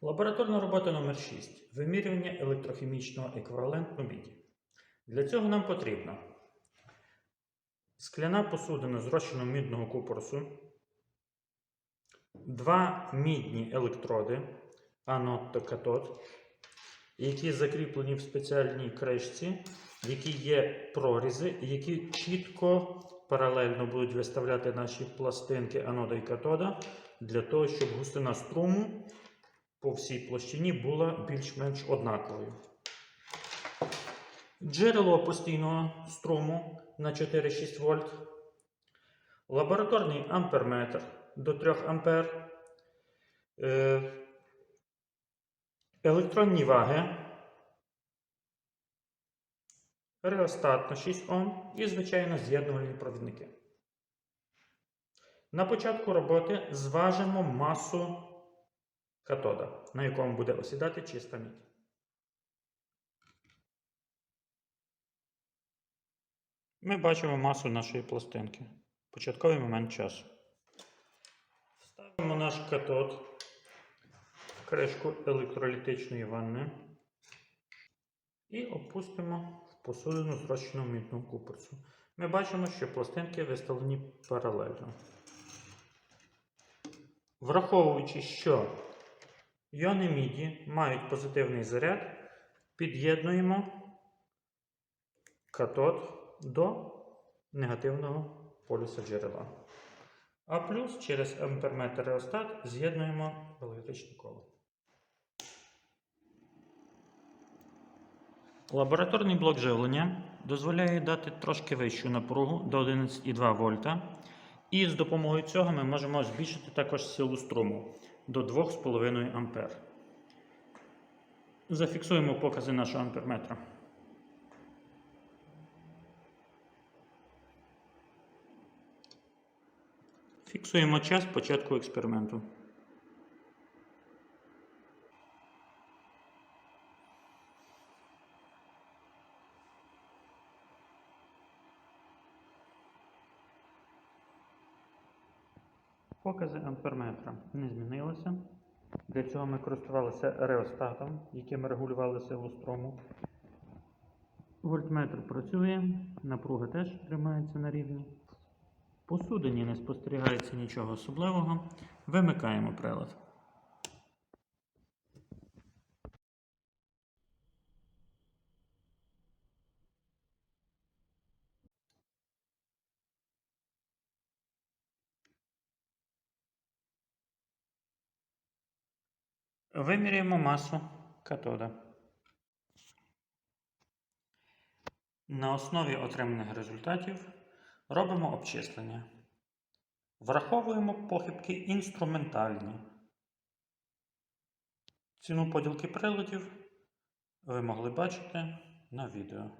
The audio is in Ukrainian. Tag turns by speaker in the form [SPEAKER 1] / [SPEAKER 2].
[SPEAKER 1] Лабораторна робота номер 6 Вимірювання електрохімічного еквіваленту міді. Для цього нам потрібно скляна посудина з розчином мідного купоросу, два мідні електроди, анод та катод, які закріплені в спеціальній кришці, в якій є прорізи, які чітко паралельно будуть виставляти наші пластинки анода і катода для того, щоб густина струму по всій площині була більш-менш однаковою. Джерело постійного струму на 4-6 вольт. Лабораторний амперметр до 3 ампер. Е, Електронні ваги. Реостат на 6 Ом і, звичайно, з'єднувальні провідники. На початку роботи зважимо масу катода, на якому буде осідати чиста мідь. Ми бачимо масу нашої пластинки. Початковий момент часу. Ставимо наш катод в кришку електролітичної ванни і опустимо в посудину з розчином мідного купорсу. Ми бачимо, що пластинки виставлені паралельно. Враховуючи, що Йони міді мають позитивний заряд, під'єднуємо катод до негативного полюса джерела. А плюс через амперметр реостат з'єднуємо електричне коло. Лабораторний блок живлення дозволяє дати трошки вищу напругу до 11,2 вольта. І з допомогою цього ми можемо збільшити також силу струму до 2,5 А. Зафіксуємо покази нашого амперметра. Фіксуємо час початку експерименту. Покази амперметра не змінилися. Для цього ми користувалися реостатом, яким регулювали силу строму. Вольтметр працює, напруга теж тримається на рівні. Посудині не спостерігається нічого особливого. Вимикаємо прилад. Виміряємо масу катода. На основі отриманих результатів робимо обчислення. Враховуємо похибки інструментальні. Ціну поділки приладів ви могли бачити на відео.